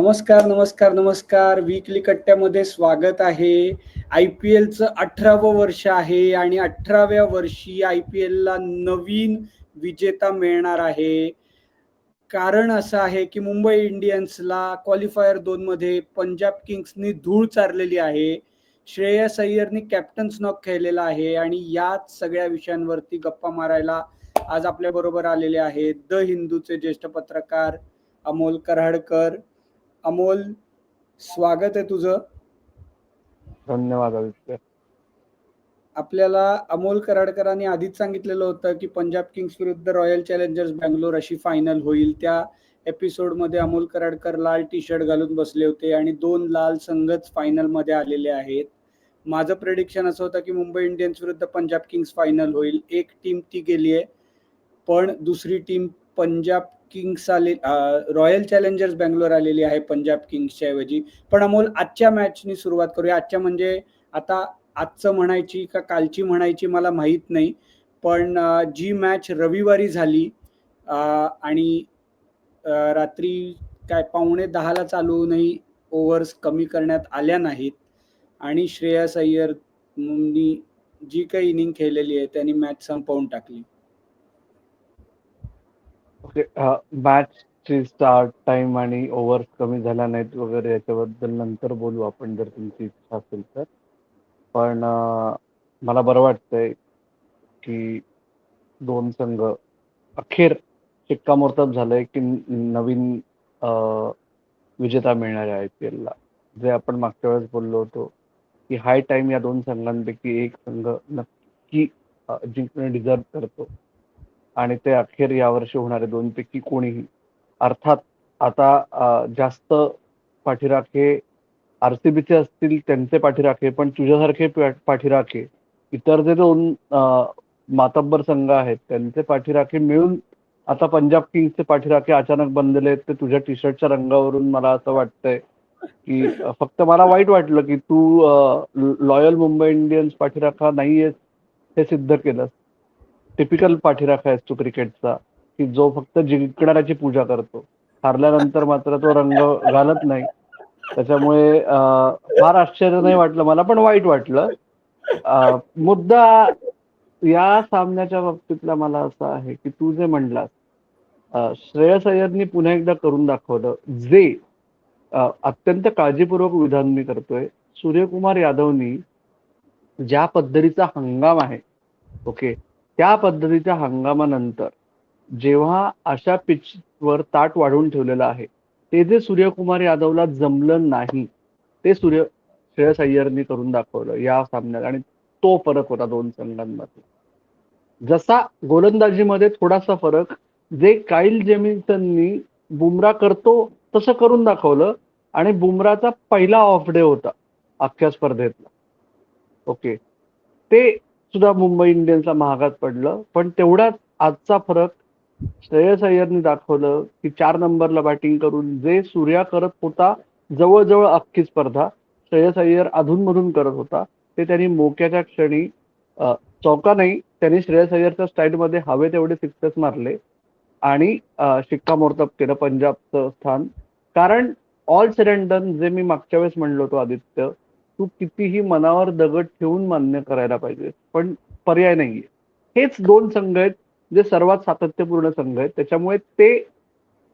नमस्कार नमस्कार नमस्कार. वीकली कट्ट्यामध्ये स्वागत आहे. आय पी एलचं अठरावं वर्ष आहे आणि अठराव्या वर्षी आय पी एलला नवीन विजेता मिळणार आहे. कारण असं आहे की मुंबई इंडियन्सला क्वालिफायर दोन मध्ये पंजाब किंग्सनी धूळ चारलेली आहे. श्रेयस अय्यरनी कॅप्टन्स नॉक खेळलेला आहे आणि याच सगळ्या विषयांवरती गप्पा मारायला आज आपल्या बरोबर आलेले आहेत. द हिंदूचे ज्येष्ठ पत्रकार अमोल कराडकर अमोल स्वागत आहे तुझं. धन्यवाद आदित्य. आपल्याला अमोल कराडकरांनी आधीच सांगितलेलं होतं की पंजाब किंग्स विरुद्ध रॉयल चॅलेंजर्स बँगलोर अशी फायनल होईल. त्या एपिसोडमध्ये अमोल कराडकर लाल टी शर्ट घालून बसले होते आणि दोन लाल संघच फायनलमध्ये आलेले आहेत. माझं प्रेडिक्शन असं होतं की मुंबई इंडियन्स विरुद्ध पंजाब किंग्स फायनल होईल. एक टीम ती गेली आहे पण दुसरी टीम पंजाब किंग्स आले रॉयल चॅलेंजर्स बँगलोर आलेली आहे पंजाब किंग्सच्या ऐवजी. पण अमोल आजच्या मॅचनी सुरुवात करूया. आजच्या म्हणजे आता आजचं म्हणायची का कालची म्हणायची मला माहीत नाही. पण जी मॅच रविवारी झाली आणि रात्री काय पावणे दहाला चालू ओव्हर्स कमी करण्यात आल्या नाहीत. आणि श्रेयस अय्यरनी जी काही इनिंग खेळलेली आहे त्यांनी मॅच संपवून टाकली. ओके मॅचची स्टार्ट टाइम आणि ओव्हर्स कमी झाल्या नाहीत वगैरे याच्याबद्दल नंतर बोलू आपण जर तुमची इच्छा असेल तर. पण uh, मला बरं वाटतंय की दोन संघ अखेर शिक्कामोर्तब झालंय की नवीन uh, विजेता मिळणार आहे आय पी एलला जे आपण मागच्या वेळेस बोललो होतो की हाय टाइम या दोन संघांपैकी एक संघ नक्की जिंकणे जिंकणं डिझर्व करतो. आणि ते अखेर यावर्षी होणारे दोनपैकी कोणीही. अर्थात आता जास्त पाठीराखे आरसीबीचे असतील त्यांचे पाठीराखे पण तुझ्यासारखे पाठीराखे इतर जे दोन मातब्बर संघ आहेत त्यांचे पाठीराखे मिळून आता पंजाब किंग्सचे पाठीराखे अचानक बनलेले आहेत ते तुझ्या टी शर्टच्या रंगावरून मला असं वाटतंय की फक्त मला वाईट वाटलं की तू लॉयल मुंबई इंडियन्स पाठीराखा नाहीयेस हे सिद्ध केलं टिपिकल पाठीराखा असतो क्रिकेटचा की जो फक्त जिंकणाऱ्याची पूजा करतो. हारल्यानंतर मात्र तो रंग घालत नाही. त्याच्यामुळे फार आश्चर्य नाही वाटलं मला पण वाईट वाटलं. मुद्दा या सामन्याच्या बाबतीतला मला असा आहे की तू जे म्हणलास श्रेयस अय्यरनी पुन्हा एकदा करून दाखवलं जे अत्यंत काळजीपूर्वक विधान मी करतोय सूर्यकुमार यादवनी ज्या पद्धतीचा हंगाम आहे ओके त्या पद्धतीच्या हंगामानंतर जेव्हा अशा पिचवर ताट वाढवून ठेवलेलं आहे ते जे सूर्यकुमार यादवला जमलं नाही ते सूर्य श्रेयस अय्यरनी करून दाखवलं या सामन्यात आणि तो फरक होता दोन संघांमध्ये. जसा गोलंदाजीमध्ये थोडासा फरक जे काईल जेमिन्सननी बुमरा करतो तसं करून दाखवलं आणि बुमराचा पहिला ऑफ डे होता अख्ख्या स्पर्धेतला. ओके. ते सुद्धा मुंबई इंडियन्सला महागात पडलं. पण तेवढाच आजचा फरक श्रेयस अय्यरनी दाखवलं की चार नंबरला बॅटिंग करून जे सूर्या करत होता जवळजवळ अख्खी स्पर्धा श्रेयस अय्यर अधूनमधून करत होता. ते त्यांनी मोक्याच्या क्षणी चौका नाही त्यांनी श्रेयस अय्यरच्या स्टाईलमध्ये हवे तेवढे सिक्सेस मारले आणि शिक्कामोर्तब केलं पंजाबचं स्थान. कारण ऑल सिलेंडन जे मी मागच्या वेळेस म्हणलो होतो आदित्य तू कितीही मनावर दगड ठेवून मान्य करायला पाहिजे. पण पर्याय नाहीये. हेच दोन संघ आहेत जे सर्वात सातत्यपूर्ण संघ आहेत. त्याच्यामुळे ते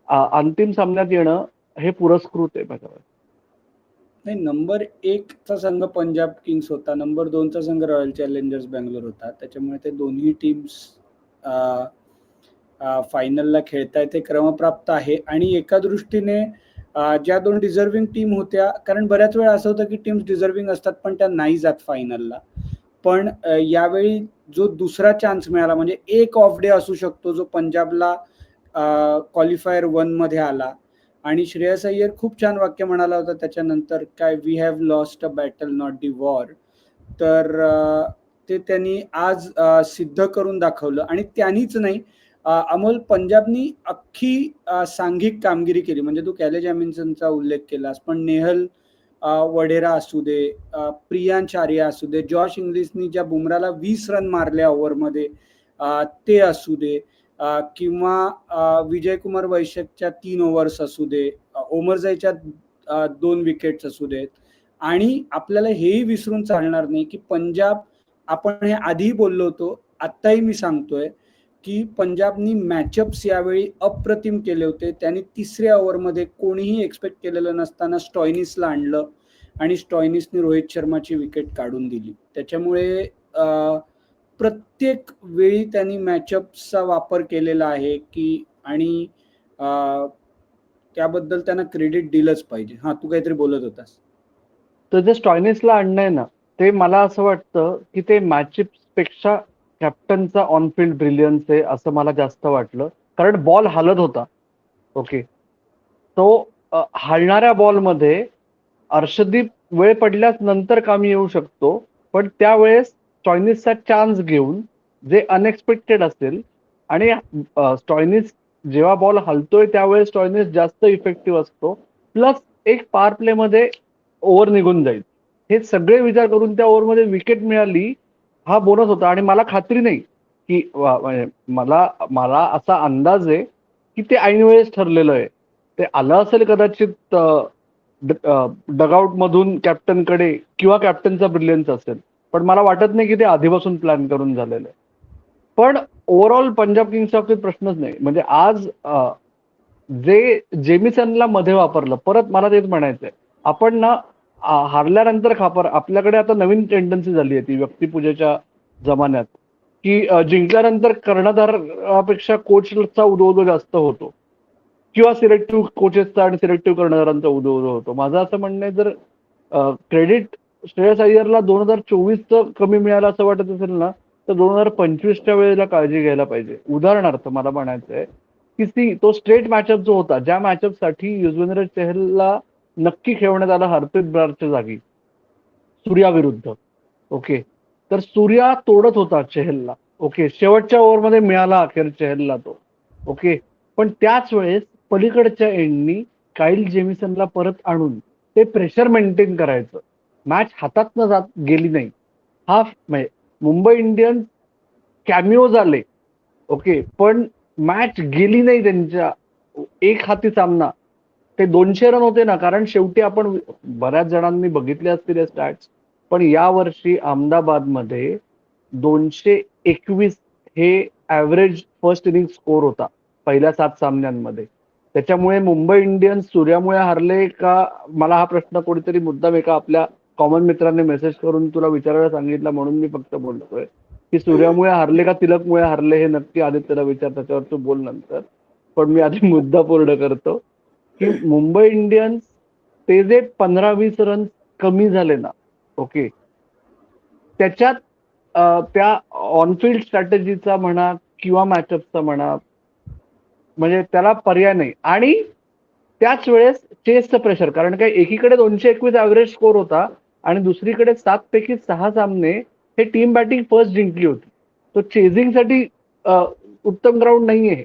अंतिम सामन्यात येणं हे पुरस्कृत आहे माझ्या नाही नंबर एकचा संघ पंजाब किंग्स होता. नंबर दोनचा संघ रॉयल चॅलेंजर्स बँगलोर होता. त्याच्यामुळे ते दोन्ही टीम्स फायनलला खेळतायत ते क्रमप्राप्त आहे. आणि एका दृष्टीने ज्या दोन डिझर्विंग टीम होत्या कारण बऱ्याच वेळा असं होतं की टीम्स डिझर्विंग असतात पण त्या नाही जात फायनलला पण यावेळी जो दुसरा चान्स मिळाला म्हणजे एक ऑफ डे असू शकतो जो पंजाबला क्वालिफायर वनमध्ये आला. आणि श्रेयस अय्यर खूप छान वाक्य म्हणाला होता त्याच्यानंतर काय we have lost a battle not the war तर ते त्यांनी आज सिद्ध करून दाखवलं. आणि त्यांनीच नाही अमोल पंजाबनी अख्खी सांघिक कामगिरी केली. म्हणजे तू कॅले जॅमिन्सनचा उल्लेख केलास पण नेहल वडेरा असू दे अं, प्रियांश आर्या असू दे जॉश इंग्लिशनी ज्या बुमराला वीस रन मारल्या ओव्हरमध्ये ते असू दे किंवा विजय विजयकुमार वैश्यकच्या तीन ओव्हर्स असू दे ओमरजाईच्या दोन विकेट्स असू देत. आणि आपल्याला हेही विसरून चालणार नाही की पंजाब आपण हे आधीही बोललो होतो आत्ताही मी सांगतोय की पंजाबनी मॅचअप्स यावेळी अप्रतिम केले होते. त्यांनी तिसऱ्या ओव्हरमध्ये कोणीही एक्सपेक्ट केलेलं नसताना स्टॉयनिसला आणलं आणि स्टॉयनिसने रोहित शर्माची विकेट काढून दिली. त्याच्यामुळे प्रत्येक वेळी त्यांनी मॅचअपचा वापर केलेला आहे की आणि त्याबद्दल त्यांना क्रेडिट दिलंच पाहिजे. हा तू काहीतरी बोलत होतास. तर जे स्टॉयनिसला आणणं आहे ना ते मला असं वाटतं की ते मॅचअपपेक्षा कॅप्टनचा ऑनफिल्ड ब्रिलियन्स आहे असं मला जास्त वाटलं. कारण बॉल हालत होता. ओके तो अ, हालणाऱ्या बॉलमध्ये अर्षदीप वेळ पडल्यास नंतर कामी येऊ शकतो. पण त्यावेळेस स्टॉयनिसचा चान्स घेऊन जे अनएक्सपेक्टेड असेल आणि स्टॉयनिस जेव्हा बॉल हलतोय त्यावेळेस स्टॉयनिस जास्त इफेक्टिव्ह असतो. प्लस एक पार प्लेमध्ये ओव्हर निघून जाईल. हे सगळे विचार करून त्या ओव्हरमध्ये विकेट मिळाली. हा बोनस होता आणि मला खात्री नाही की मला मला असा अंदाज आहे की ते ऐन वेळेस ठरलेलं आहे. ते आलं असेल कदाचित डगआउट मधून कॅप्टनकडे किंवा कॅप्टनचा ब्रिलियन्स असेल. पण मला वाटत नाही की ते आधीपासून प्लॅन करून झालेलं आहे. पण ओव्हरऑल पंजाब किंग्सच्या बाबतीत प्रश्नच नाही. म्हणजे आज जे जेमिसनला मध्ये वापरलं परत मला तेच म्हणायचंय. आपण ना हारल्यानंतर खापर आपल्याकडे आता नवीन टेंडन्सी झाली आहे ती व्यक्तिपूजेच्या जमान्यात की जिंकल्यानंतर कर्णधारापेक्षा कोचचा उदो जास्त होतो. किंवा सिलेक्टिव्ह कोचेसचा आणि सिलेक्टिव्ह कर्णधारांचा उदो होतो. माझं असं म्हणणं आहे जर क्रेडिट श्रेयस अय्यरला दोन हजार चोवीसचं कमी मिळालं असं वाटत असेल ना तर दोन हजार पंचवीसच्या वेळेला काळजी घ्यायला पाहिजे. उदाहरणार्थ मला म्हणायचं आहे की सी तो स्ट्रेट मॅचअप जो होता ज्या मॅचअपसाठी युजवेंद्र चहलला नक्की खेळवण्यात आलं हरप्रीत ब्रारच्या जागी. सूर्याविरुद्ध. ओके? तर सूर्या तोडत होता चेहलला. ओके? शेवटच्या ओव्हरमध्ये मिळाला अखेर चेहलला तो. ओके? पण त्याच वेळेस पलीकडच्या एंडनी काईल जेमिसनला परत आणून ते प्रेशर मेंटेन करायचं. मॅच हातातनं जात गेली नाही. हा म्हणजे मुंबई इंडियन्स कॅमिओ झाले. ओके? पण मॅच गेली नाही त्यांच्या एक हाती सामना. ते दोनशे रन होते ना कारण शेवटी आपण बऱ्याच जणांनी बघितले असतील स्टॅट्स पण यावर्षी अहमदाबादमध्ये दोनशे एकवीस हे ॲव्हरेज फर्स्ट इनिंग स्कोर होता पहिल्या सात सामन्यांमध्ये. त्याच्यामुळे मुंबई इंडियन्स सूर्यामुळे हारले का? मला हा प्रश्न कोणीतरी मुद्दाम एका आपल्या कॉमन मित्राने मेसेज करून तुला विचारायला सांगितला म्हणून मी फक्त बोलतोय. की सूर्यामुळे हारले का तिलकमुळे हरले हे नक्की आदित्यला विचार त्याच्यावर तू बोल नंतर. पण मी आधी मुद्दा पूर्ण करतो. की मुंबई इंडियन्स ते जे पंधरा वीस रन कमी झाले ना. ओके. त्याच्यात त्या ऑनफिल्ड स्ट्रॅटेजीचा म्हणा किंवा मॅचअपचा म्हणा म्हणजे त्याला पर्याय नाही. आणि त्याच वेळेस चेसचं प्रेशर कारण काय एकीकडे दोनशे एकवीस ॲव्हरेज स्कोर होता आणि दुसरीकडे सात पैकी सहा सामने हे टीम बॅटिंग फर्स्ट जिंकली होती. तो चेझिंगसाठी उत्तम ग्राउंड नाही आहे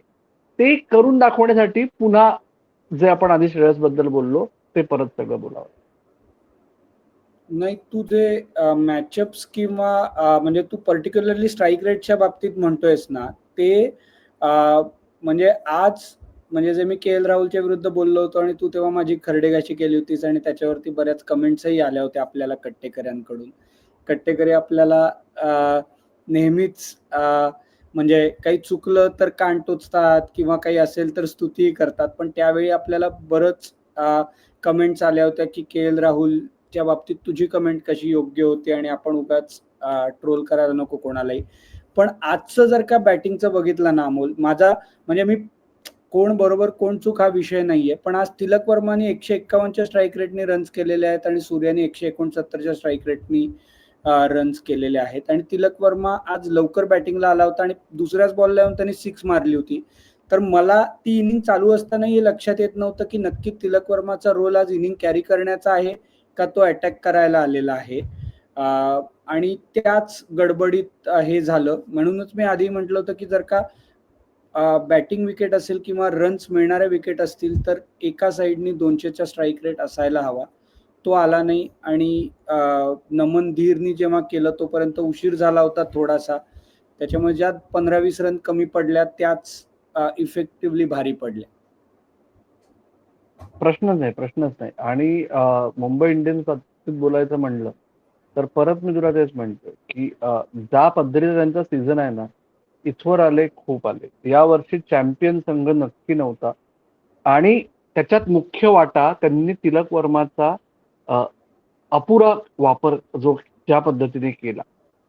ते करून दाखवण्यासाठी पुन्हा जे आपण आधी श्रेयसबद्दल बोललो ते परत सगळं बोलावं. नाही तू जे मॅचअप्स किंवा म्हणजे तू पर्टिक्युलरली स्ट्राईक रेटच्या बाबतीत म्हणतोयस ना ते म्हणजे आज म्हणजे जे मी के एल राहुलच्या विरुद्ध बोललो होतो आणि तू तेव्हा माझी खरडेगाशी केली होतीस आणि त्याच्यावरती बऱ्याच कमेंट्सही आल्या होत्या आपल्याला कट्टेकऱ्यांकडून. कट्टेकरी आपल्याला नेहमीच म्हणजे काही चुकलं तर कान टोचतात किंवा काही असेल तर स्तुतीही करतात. पण त्यावेळी आपल्याला बरंच कमेंट्स आल्या होत्या की के एल राहुलच्या बाबतीत तुझी कमेंट कशी योग्य होती आणि आपण उगाच ट्रोल करायला नको कोणालाही. पण आजचं जर का बॅटिंगचं बघितलं ना अमोल माझा म्हणजे मी कोण बरोबर कोण चूक हा विषय नाहीये. पण आज तिलक वर्माने एकशे एक्कावन्नच्या स्ट्राईक रेटनी रन्स केलेले आहेत आणि सूर्याने एकशे एकोणसत्तरच्या स्ट्राईक रेटनी रन्स केलेले आहेत. आणि तिलक वर्मा आज लवकर बॅटिंगला आला होता आणि दुसऱ्याच बॉलला येऊन त्यांनी सिक्स मारली होती. तर मला ती इनिंग चालू असताना हे लक्षात येत नव्हतं की नक्की तिलक वर्माचा रोल आज इनिंग कॅरी करण्याचा आहे का तो अटॅक करायला आलेला आहे. आणि त्याच गडबडीत हे झालं. म्हणूनच मी आधी म्हटलं होतं की जर का बॅटिंग विकेट असेल किंवा रन्स मिळणाऱ्या विकेट असतील तर एका साईडनी दोनशेचा स्ट्राईक रेट असायला हवा. तो आला नाही आणि नमन धीरनी जेव्हा केलं तोपर्यंत उशीर झाला होता थोडासा. त्याच्यामुळे ज्या पंधरा वीस रन कमी पडल्या त्याच इफेक्टिव्हली भारी पडल्या. प्रश्नच नाही प्रश्नच नाही. आणि मुंबई इंडियन्स बाबतीत बोलायचं म्हणलं तर परत मी तुला तेच म्हणतो की ज्या पद्धतीचा त्यांचा सीझन आहे ना इथवर आले खूप आले. या वर्षी चॅम्पियन संघ नक्की नव्हता. आणि त्याच्यात मुख्य वाटा त्यांनी तिलक वर्माचा अपुरा वापर जो ज्या पद्धतीने केला.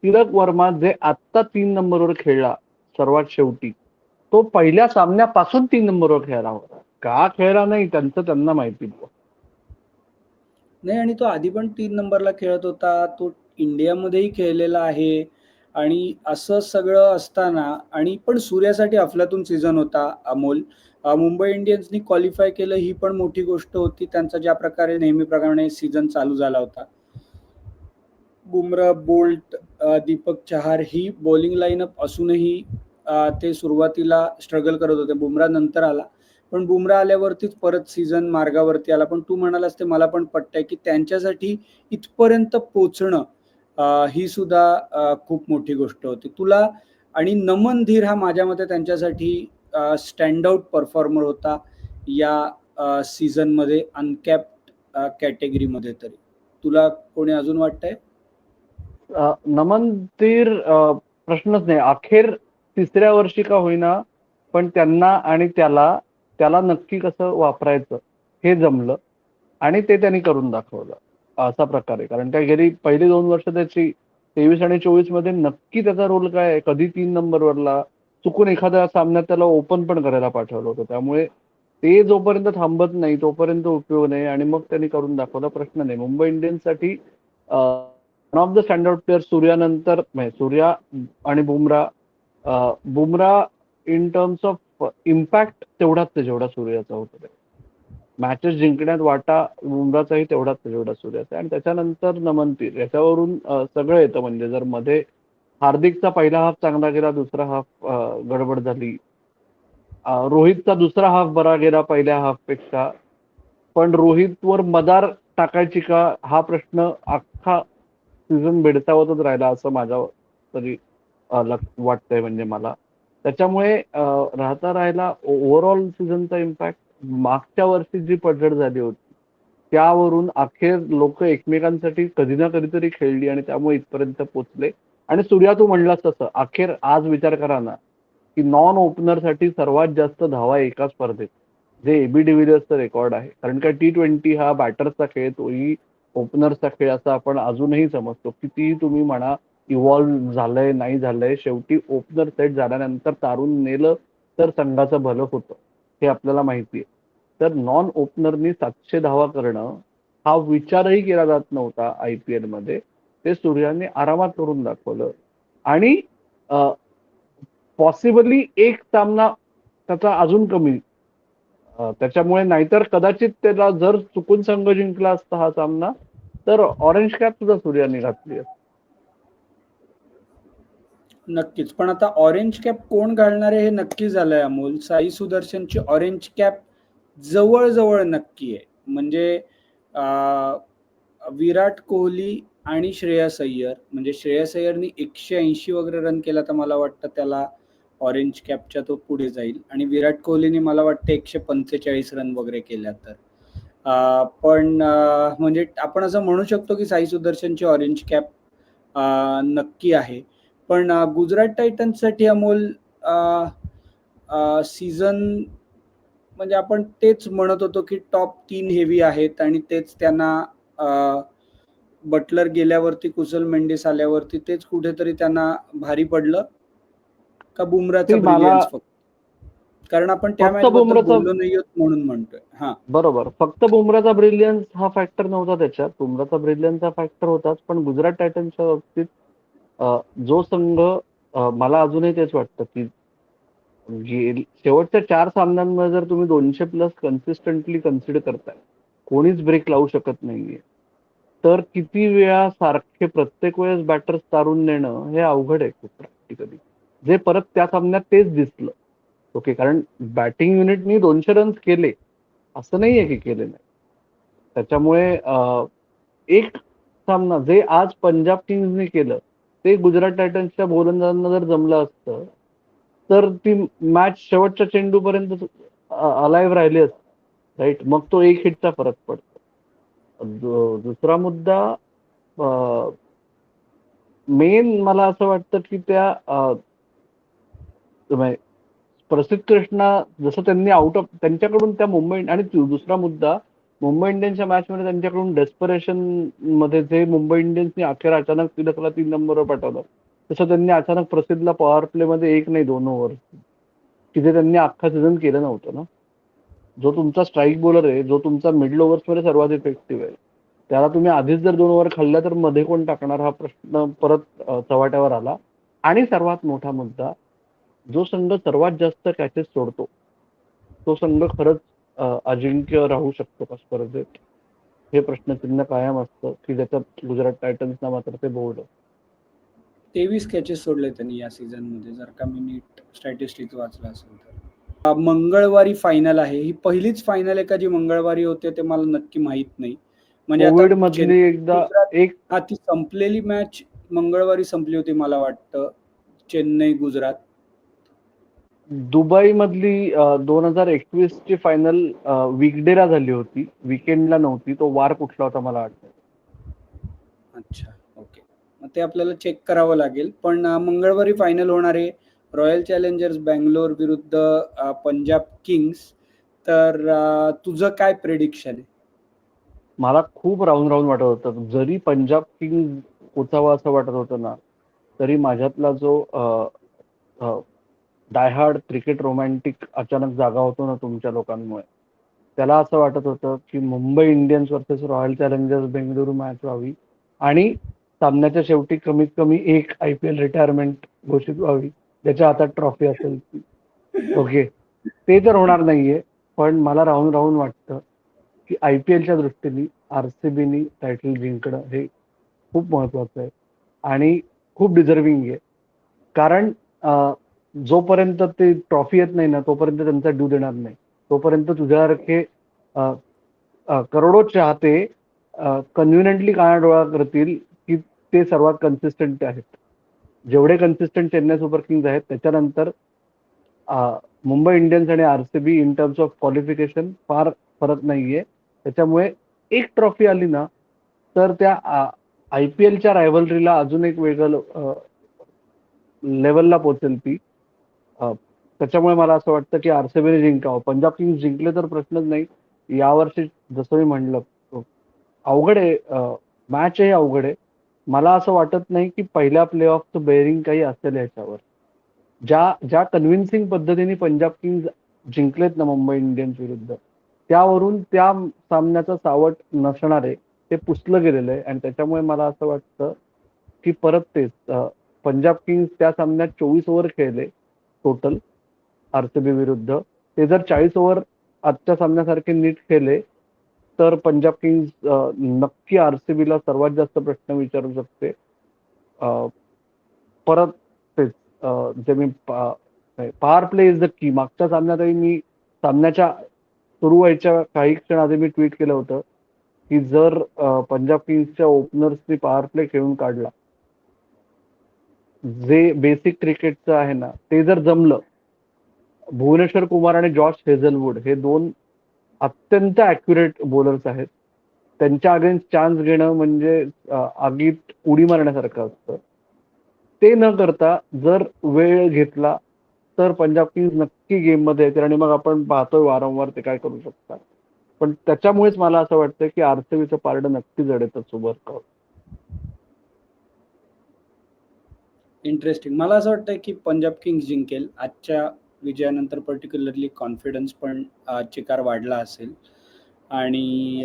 तिलक वर्मा जे आत्ता तीन नंबरवर खेळला सर्वात शेवटी तो पहिल्या सामन्यापासून तीन नंबरवर खेळला होता का खेळला नाही त्यांचं त्यांना माहिती नाही. आणि तो आधी पण तीन नंबरला खेळत होता. तो इंडियामध्येही खेळलेला आहे. आणि असं सगळं असताना आणि पण सूर्यासाठी अफलातून सीझन होता अमोल. मुंबई इंडियन्सनी क्वालिफाय केलं ही पण मोठी गोष्ट होती. त्यांचा ज्या प्रकारे नेहमीप्रमाणे सीझन चालू झाला होता. बुमरा बोल्ट दीपक चहार ही बॉलिंग लाईनअप असूनही ते सुरुवातीला स्ट्रगल करत होते. बुमरा नंतर आला. पण बुमरा आल्यावरतीच परत सीझन मार्गावरती आला. पण तू म्हणालास ते मला पण पटतंय की त्यांच्यासाठी इथपर्यंत पोचणं ही सुद्धा खूप मोठी गोष्ट होती. तुला आणि नमन धीर हा माझ्या मते त्यांच्यासाठी स्टँडआउट परफॉर्मर होता या सीझनमध्ये अनकॅप्ड कॅटेगरीमध्ये तरी. तुला कोणी अजून वाटतंय? नमन तीर प्रश्नच नाही. अखेर तिसऱ्या वर्षी का होईना पण त्यांना आणि त्याला त्याला नक्की कसं वापरायचं हे जमलं आणि ते त्यांनी करून दाखवलं. असा प्रकार आहे. कारण काय गेली पहिली दोन वर्ष त्याची तेवीस आणि चोवीसमध्ये नक्की त्याचा रोल काय आहे? कधी तीन नंबरवरला चुकून एखाद्या सामन्यात त्याला ओपन पण करायला पाठवलं होतं. त्यामुळे ते जोपर्यंत थांबत नाही तोपर्यंत उपयोग नाही आणि मग त्यांनी करून दाखवला प्रश्न नाही. Mumbai इंडियन्ससाठी one of the standard player सूर्यानंतर म्हणजे सूर्या आणि Bumrah Bumrah in terms of impact तेवढाच ते जेवढा सूर्याचा होता. मॅचेस जिंकण्यात वाटा बुमराचाही तेवढाच जेवढा सूर्याचा आहे. आणि त्याच्यानंतर नमनतीर याच्यावरून सगळं येतं. म्हणजे जर मध्ये हार्दिकचा पहिला हाफ चांगला गेला दुसरा हाफ गडबड झाली. रोहितचा दुसरा हाफ बरा गेला पहिल्या हाफपेक्षा. पण रोहितवर मदार टाकायची का हा प्रश्न अख्खा सीझन भेडसावतच राहिला असं माझ्या तरी वाटतंय म्हणजे मला. त्याच्यामुळे राहता राहिला ओव्हरऑल सीझनचा इम्पॅक्ट मागच्या वर्षी जी पडझड झाली होती त्यावरून अखेर लोक एकमेकांसाठी कधी ना कधीतरी खेळली आणि त्यामुळे इथपर्यंत पोचले आणि सूर्या तू म्हणलास तसं. अखेर आज विचार करा ना की नॉन ओपनरसाठी सर्वात जास्त धावा एका स्पर्धेत. जे एबी डिव्हिलियर्सचं रेकॉर्ड आहे. कारण का टी ट्वेंटी हा बॅटर्सचा खेळ तोही ओपनर्सचा खेळ असं आपण अजूनही समजतो. कितीही तुम्ही म्हणा इव्हॉल्व्ह झालंय नाही झालंय शेवटी ओपनर सेट झाल्यानंतर तारून नेलं तर संघाचं भलं होतं. हे आपल्याला माहिती आहे. तर नॉन ओपनरनी सातशे धावा करणं हा विचारही केला जात नव्हता आय पी एलमध्ये ते सूर्याने आरामात करून दाखवलं. आणि पॉसिबली एक सामना त्याचा अजून कमी. त्याच्यामुळे नाहीतर कदाचित त्याला जर चुकून संघ जिंकला असता हा सामना तर ऑरेंज कॅप सुद्धा सूर्याने घातली नक्कीच. पण आता ऑरेंज कॅप कोण घालणार आहे हे नक्की झालंय अमोल. साई सुदर्शनची ऑरेंज कॅप जवळजवळ नक्की आहे. म्हणजे विराट कोहली आणि श्रेयस अय्यर. म्हणजे श्रेयस अय्यरनी एकशे ऐंशी वगैरे रन केला तर मला वाटतं त्याला ऑरेंज कॅपच्या तो पुढे जाईल. आणि विराट कोहलीने मला वाटतं एकशे पंचेचाळीस रन वगैरे केल्या तर. पण म्हणजे आपण असं म्हणू शकतो की साई सुदर्शनची ऑरेंज कॅप नक्की आहे. पण गुजरात टायटन्ससाठी अमोल सीझन म्हणजे आपण तेच म्हणत होतो की टॉप तीन हेवी आहेत आणि तेच त्यांना बटलर गेल्यावरती कुशल मेंडिस आल्यावरती तेच कुठेतरी त्यांना भारी पडलं का बुमराचं फक्त? कारण आपण त्या म्हणून म्हणतोय. हा. बरोबर. फक्त बुमराचा ब्रिलियन्स हा फॅक्टर नव्हता त्याच्यात. बुमराचा ब्रिलियन्स हा फॅक्टर होताच. पण गुजरात टायटन्सच्या बाबतीत जो संघ मला अजूनही तेच वाटतं की गे- शेवटच्या चार सामन्यांमध्ये जर तुम्ही दोनशे प्लस कन्सिस्टंटली कन्सिडर करताय कोणीच ब्रेक लावू शकत नाहीये. तर किती वेळा सारखे प्रत्येक वेळेस बॅटर्स तारून नेणं हे अवघड आहे खूप प्रॅक्टिकली जे परत त्या सामन्यात तेच दिसलं. ओके कारण बॅटिंग युनिटनी दोनशे रन्स केले. असं नाहीये की केले नाही. त्याच्यामुळे एक सामना जे आज पंजाब किंग्सने केलं ते गुजरात टायटन्सच्या गोलंदाजांना जर जमलं असतं तर ती मॅच शेवटच्या चेंडूपर्यंत अलाईव्ह राहिली असत. राईट मग तो एक हिटचा फरक पडतो. दुसरा मुद्दा मेन मला असं वाटतं की त्या म्हणजे प्रसिद्ध कृष्णा जसं त्यांनी आउट ऑफ त्यांच्याकडून त्या मुंबई आणि दुसरा मुद्दा मुंबई इंडियन्सच्या मॅच मध्ये त्यांच्याकडून डेस्परेशनमध्ये जे मुंबई इंडियन्सनी अखेर अचानक तिलकला तीन नंबरवर पाठवलं. तसं त्यांनी अचानक प्रसिद्धला पॉवर प्ले मध्ये एक नाही दोन ओव्हर की जे त्यांनी अख्खा सीझन केलं नव्हतं ना. जो तुमचा स्ट्राईक बॉलर आहे जो तुमचा मिडल ओव्हर्समध्ये सर्वात इफेक्टिव्ह आहे त्याला तुम्ही आधीच जर दोन ओव्हर खाल्ल्या तर मध्ये कोण टाकणार हा प्रश्न परत चव्हाट्यावर आला. आणि सर्वात मोठा मुद्दा जो संघ सर्वात जास्त कॅचेस सोडतो तो संघ खरंच अजिंक्य राहू शकतो का स्पर्धेत? हे प्रश्नचिन्ह कायम असतं की ज्याच्यात गुजरात टायटन्सना मात्र ते बोर्ड तेवीस कॅचेस सोडले त्यांनी या सीझनमध्ये जर का मी नीट स्टॅटिस्टिक्स वाचलं असेल तर. मंगळवारी फायनल आहे. ही पहिलीच फायनल आहे का जी मंगळवारी होते ते मला नक्की माहीत नाही. म्हणजे मधली एकदा एक हा ती संपलेली मॅच मंगळवारी संपली होती मला वाटतं चेन्नई गुजरात. दुबई मधली दोन हजार एकवीस ची फायनल वीकडेला झाली होती. विकेंडला नव्हती. तो वार कुठला होता मला वाटतं. अच्छा ओके मग ते आपल्याला चेक करावं लागेल. पण मंगळवारी फायनल होणार आहे. रॉयल चॅलेंजर्स बँगलोर विरुद्ध पंजाब किंग्स. तर तुझं काय प्रेडिक्शन आहे? मला खूप राहून राहून वाटत होतं. जरी पंजाब किंग उचावा असं वाटत होतं ना तरी माझ्यातला जो डायहार्ड क्रिकेट रोमॅन्टिक अचानक जागा होतो ना तुमच्या लोकांमुळे त्याला असं वाटत होतं की Mumbai Indians versus Royal Challengers Bengaluru match व्हावी आणि सामन्याच्या शेवटी कमीत कमी एक आय पी एल रिटायरमेंट घोषित व्हावी. ज्याच्या हातात ट्रॉफी असेल ती. ओके. ते तर होणार नाहीये पण मला राहून राहून वाटतं की आय पी एलच्या दृष्टीने आर सी बीनी टायटल जिंकणं हे खूप महत्वाचं आहे आणि खूप डिझर्विंग आहे. कारण जोपर्यंत ते ट्रॉफी येत नाही ना तोपर्यंत त्यांचा ड्यू देणार नाही. तोपर्यंत तुझ्यासारखे करोडो चाहते कन्व्हिनियंटली काळा डोळा करतील की ते सर्वात कन्सिस्टंट आहेत. जेवढे कन्सिस्टंट चेन्नई सुपर किंग्ज आहेत त्याच्यानंतर मुंबई इंडियन्स आणि RCB in terms of qualification फार फरक नाहीये. त्याच्यामुळे एक ट्रॉफी आली ना तर त्या आय पी एलच्या रायव्हलरीला अजून एक वेगळं लेवलला पोहोचेल ती. त्याच्यामुळे मला असं वाटतं की आरसीबीने जिंकावं. पंजाब किंग्स जिंकले तर प्रश्नच नाही. यावर्षी जसं मी म्हणलं अवघड आहे मॅच आहे अवघड आहे. मला असं वाटत नाही की पहिल्या प्ले ऑफचं बेअरिंग काही असेल याच्यावर. ज्या ज्या कन्व्हिन्सिंग पद्धतीने पंजाब किंग्ज जिंकलेत ना मुंबई इंडियन्स विरुद्ध त्यावरून त्या सामन्याचं सावट नसणार आहे ते पुसलं गेलेलं आहे. आणि त्याच्यामुळे मला असं वाटतं की परत तेच पंजाब किंग्स त्या सामन्यात चोवीस ओव्हर खेळले टोटल आरसीबी विरुद्ध. ते जर चाळीस ओव्हर आजच्या सामन्यासारखे नीट खेळले तर पंजाब किंग्स अं, नक्की आरसीबीला सर्वात जास्त प्रश्न विचारू शकते. परत तेच जे मी power play is the key मागच्या सामन्यातही मी सामन्याच्या सुरू व्हायच्या काही क्षण आधी मी ट्विट केलं होतं की जर पंजाब किंग्सच्या ओपनर्सनी पॉवर प्ले खेळून काढला जे बेसिक क्रिकेटचं आहे ना ते जर जमलं भुवनेश्वर कुमार आणि जॉर्ज हेझलवूड हे दोन अत्यंत ॲक्युरेट बॉलर्स आहेत. त्यांच्या अगेन्स्ट चान्स घेणं म्हणजे आगीत उडी मारण्यासारखं असतं. ते न करता जर वेळ घेतला तर पंजाब किंग्स नक्की गेममध्ये येतील आणि मग आपण पाहतोय वारंवार ते काय करू शकतात. पण त्याच्यामुळेच मला असं वाटतं की आरसीबीचं पारड नक्की जडेतच सुबर इंटरेस्टिंग मला असं वाटतं की पंजाब किंग्स जिंकेल. आजच्या विजयानंतर पर्टिक्युलरली कॉन्फिडन्स पण चिकार वाढला असेल. आणि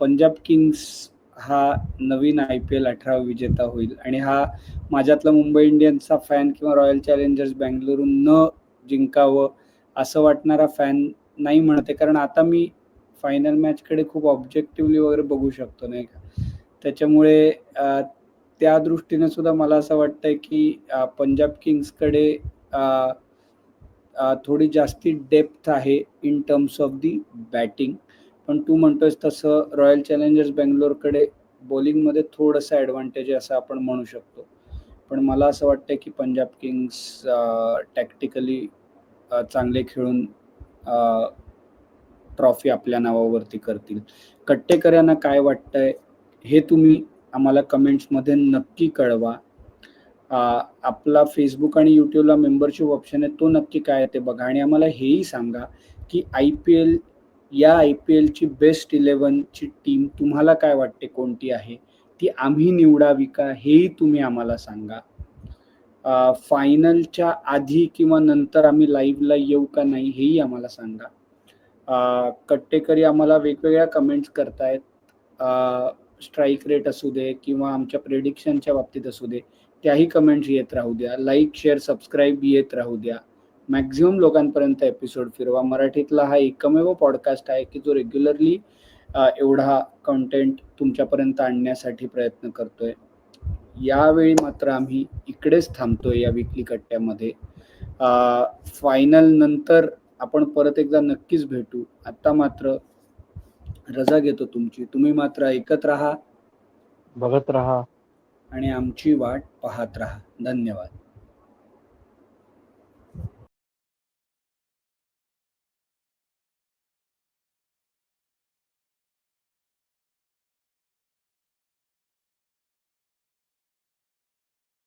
पंजाब किंग्स हा नवीन आय पी एल अठरा विजेता होईल. आणि हा माझ्यातला मुंबई इंडियन्सचा फॅन किंवा रॉयल चॅलेंजर्स बँगलोरून न जिंकावं असं वाटणारा फॅन नाही म्हणते कारण आता मी फायनल मॅचकडे खूप ऑब्जेक्टिव्हली वगैरे बघू शकतो नाही का? त्याच्यामुळे त्या दृष्टीने सुद्धा मला असं वाटतंय की पंजाब किंग्सकडे थोडी जास्ती डेप्थ आहे in terms of the batting पण तू म्हणतोयस तसं रॉयल चॅलेंजर्स बेंगलोरकडे बॉलिंगमध्ये थोडंसं ॲडव्हान्टेज आहे असं आपण म्हणू शकतो. पण मला असं वाटतं की पंजाब किंग्स टॅक्टिकली चांगले खेळून ट्रॉफी आपल्या नावावरती करतील. कट्टेकर यांना काय वाटतंय हे तुम्ही आम्हाला कमेंट्समध्ये नक्की कळवा. आपला फेसबुक आणि यूट्यूबला मेंबरशिप ऑप्शन आहे तो नक्की काय ते बघा. आणि आम्हाला हेही सांगा की आय पी एल या आय पी एलची बेस्ट इलेव्हनची टीम तुम्हाला काय वाटते कोणती आहे? ती आम्ही निवडावी का? हेही तुम्ही आम्हाला सांगा. फायनलच्या आधी किंवा नंतर आम्ही लाईव्हला येऊ का नाही हेही आम्हाला सांगा. कट्टेकरी आम्हाला वेगवेगळ्या कमेंट्स करतायत. स्ट्राईक रेट असू दे किंवा आमच्या प्रेडिक्शनच्या बाबतीत असू दे. त्याही कमेंट्स येत राहू द्या. लाईक शेअर सबस्क्राईब येत राहू द्या. मॅक्झिमम लोकांपर्यंत एपिसोड फिरवा. मराठीतला हा एकमेव पॉडकास्ट आहे की जो रेग्युलरली एवढा कंटेंट तुमच्यापर्यंत आणण्यासाठी प्रयत्न करतोय. यावेळी मात्र आम्ही इकडेच थांबतोय या विकली कट्ट्यामध्ये. फायनल नंतर आपण परत एकदा नक्कीच भेटू. आता मात्र रजा घेतो तुमची. तुम्ही मात्र ऐकत राहा. बघत राहा. आणि आमची वाट पाहत राहा. धन्यवाद.